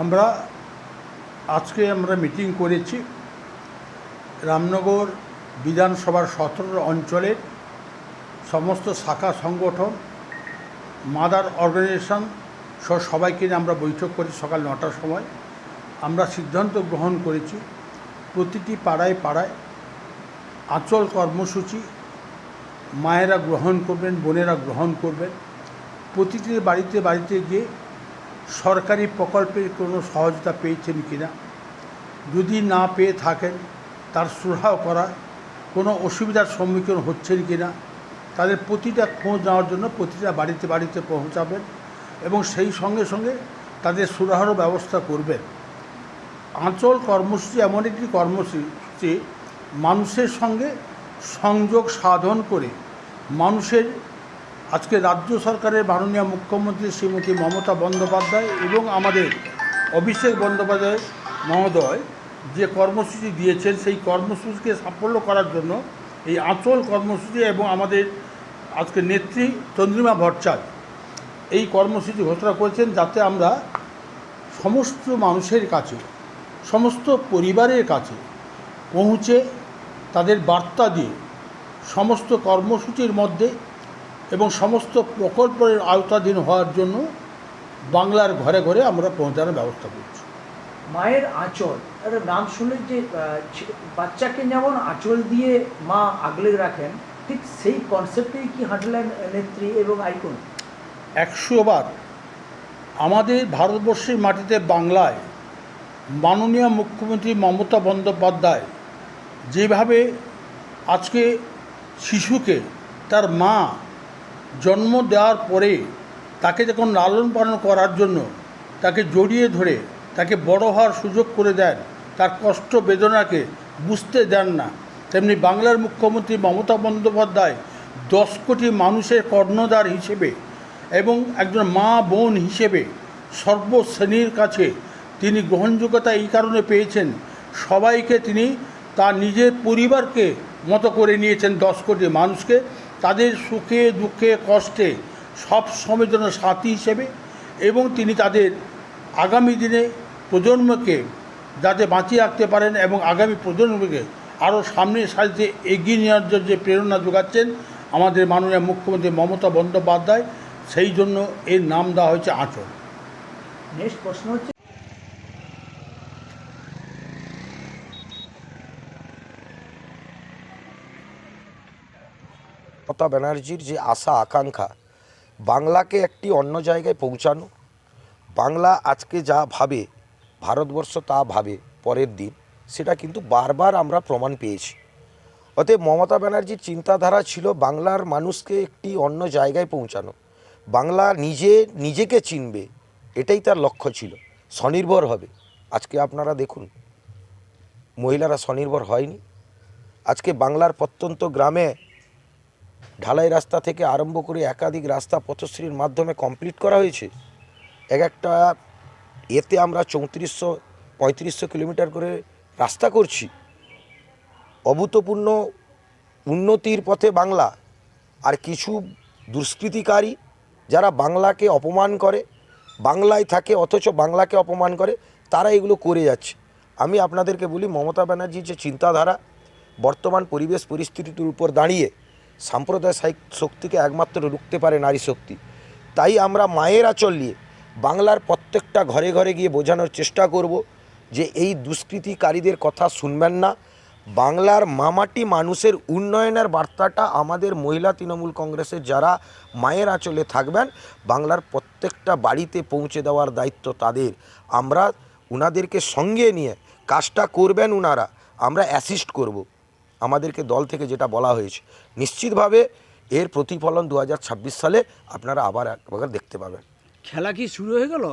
আমরা আজকে আমরা মিটিং করেছি রামনগর বিধানসভার সতেরো অঞ্চলের সমস্ত শাখা সংগঠন, মাদার অর্গানাইজেশন সহ সবাইকে নিয়ে আমরা বৈঠক করি সকাল নটার সময়। আমরা সিদ্ধান্ত গ্রহণ করেছি প্রতিটি পাড়ায় পাড়ায় আঁচল কর্মসূচি মায়েরা গ্রহণ করবেন, বোনেরা গ্রহণ করবেন। প্রতিটি বাড়িতে বাড়িতে গিয়ে সরকারি প্রকল্পের কোনো সহযোগিতা পেয়েছেন কিনা যদি না পেয়ে থাকেন, তার সুরাহ করা, কোনো অসুবিধার সম্মুখীন হচ্ছেন কিনা তাদের প্রতিটা খোঁজ নেওয়ার জন্য প্রতিটা বাড়িতে বাড়িতে পৌঁছাবেন এবং সেই সঙ্গে সঙ্গে তাদের সুরাহারও ব্যবস্থা করবেন। আঁচল কর্মসূচি এমন একটি কর্মসূচি, মানুষের সঙ্গে সংযোগ সাধন করে মানুষের আজকে রাজ্য সরকারের মাননীয় মুখ্যমন্ত্রী শ্রীমতী মমতা বন্দ্যোপাধ্যায় এবং আমাদের অভিষেক বন্দ্যোপাধ্যায় মহোদয় যে কর্মসূচি দিয়েছেন, সেই কর্মসূচিকে সাফল্য করার জন্য এই আঁচল কর্মসূচি এবং আমাদের আজকে নেত্রী চন্দ্রিমা ভট্টাচার্য এই কর্মসূচি ঘোষণা করেছেন যাতে আমরা সমস্ত মানুষের কাছে, সমস্ত পরিবারের কাছে পৌঁছে তাদের বার্তা দিয়ে সমস্ত কর্মসূচির মধ্যে এবং সমস্ত প্রকল্পের আওতাধীন হওয়ার জন্য বাংলার ঘরে ঘরে আমরা পৌঁছানোর ব্যবস্থা করছি। মায়ের আঁচল একটা নাম শুনলে যে বাচ্চাকে যেমন আঁচল দিয়ে মা আগলে রাখেন ঠিক সেই কনসেপ্টেই কি হাঁটলেন নেত্রী এবং আইকন? একশো বার। আমাদের ভারতবর্ষের মাটিতে বাংলায় মাননীয় মুখ্যমন্ত্রী মমতা বন্দ্যোপাধ্যায় যেভাবে আজকে শিশুকে তার মা জন্ম দেওয়ার পরে তাকে যখন লালন পালন করার জন্য তাকে জড়িয়ে ধরে, তাকে বড় হওয়ার সুযোগ করে দেন, তার কষ্ট বেদনাকে বুঝতে দেন না। তেমনি বাংলার মুখ্যমন্ত্রী মমতা বন্দ্যোপাধ্যায় দশ কোটি মানুষের কর্ণধার হিসেবে এবং একজন মা বোন হিসেবে সর্বশ্রেণীর কাছে তিনি গ্রহণযোগ্যতা এই কারণে পেয়েছেন, সবাইকে তিনি তার নিজের পরিবারকে মতো করে নিয়েছেন দশ কোটি মানুষকে। তাদের সুখে, দুঃখে, কষ্টে সব সময় জন্য সাথী হিসেবে এবং তিনি তাদের আগামী দিনে প্রজন্মকে যাতে বাঁচিয়ে রাখতে পারেন এবং আগামী প্রজন্মকে আরও সামনের সারিতে এগিয়ে নেওয়ার জন্য যে প্রেরণা যোগাচ্ছেন আমাদের মাননীয় মুখ্যমন্ত্রী মমতা বন্দ্যোপাধ্যায়, সেই জন্য এর নাম দেওয়া হয়েছে আঁচল। নেক্সট প্রশ্ন হচ্ছে মমতা ব্যানার্জির যে আশা, আকাঙ্ক্ষা, বাংলাকে একটি অন্য জায়গায় পৌঁছানো, বাংলা আজকে যা ভাবে, ভারতবর্ষ তা ভাবে, পরের দিন, সেটা কিন্তু বারবার আমরা প্রমাণ পেয়েছি। অতএব মমতা ব্যানার্জির চিন্তাধারা ছিল বাংলার মানুষকে একটি অন্য জায়গায় পৌঁছানো। বাংলা নিজে, নিজেকে চিনবে, এটাই তার লক্ষ্য ছিল। স্বনির্ভর হবে। আজকে আপনারা দেখুন, মহিলারা স্বনির্ভর হয়নি। আজকে বাংলার প্রত্যন্ত গ্রামে ঢালাই রাস্তা থেকে আরম্ভ করে একাধিক রাস্তা পথশ্রীর মাধ্যমে কমপ্লিট করা হয়েছে। এক একটা এতে আমরা চৌত্রিশশো, পঁয়ত্রিশশো কিলোমিটার করে রাস্তা করছি। অভূতপূর্ণ উন্নতির পথে বাংলা আর কিছু দুষ্কৃতিকারী যারা বাংলাকে অপমান করে, বাংলায় থাকে অথচ বাংলাকে অপমান করে, তারা এগুলো করে যাচ্ছে। আমি আপনাদেরকে বলি, মমতা ব্যানার্জির যে চিন্তাধারা, বর্তমান পরিবেশ পরিস্থিতির উপর দাঁড়িয়ে সাম্প্রদায়িক শক্তিকে একমাত্র রুখতে পারে নারী শক্তি। তাই আমরা মায়ের আঁচল নিয়ে বাংলার প্রত্যেকটা ঘরে ঘরে গিয়ে বোঝানোর চেষ্টা করব যে এই দুষ্কৃতিকারীদের কথা শুনবেন না। বাংলার মামাটি মানুষের উন্নয়নের বার্তাটা আমাদের মহিলা তৃণমূল কংগ্রেসের যারা মায়ের আঁচলে থাকবেন, বাংলার প্রত্যেকটা বাড়িতে পৌঁছে দেওয়ার দায়িত্ব তাদের। আমরা উনাদেরকে সঙ্গে নিয়ে কাজটা করবেন উনারা। আমরা অ্যাসিস্ট করব। আমাদেরকে দল থেকে যেটা বলা হয়েছে, নিশ্চিতভাবে এর প্রতিফলন দু হাজার ছাব্বিশ সালে আপনারা আবার একবার দেখতে পাবেন। খেলা কি শুরু হয়ে গেল?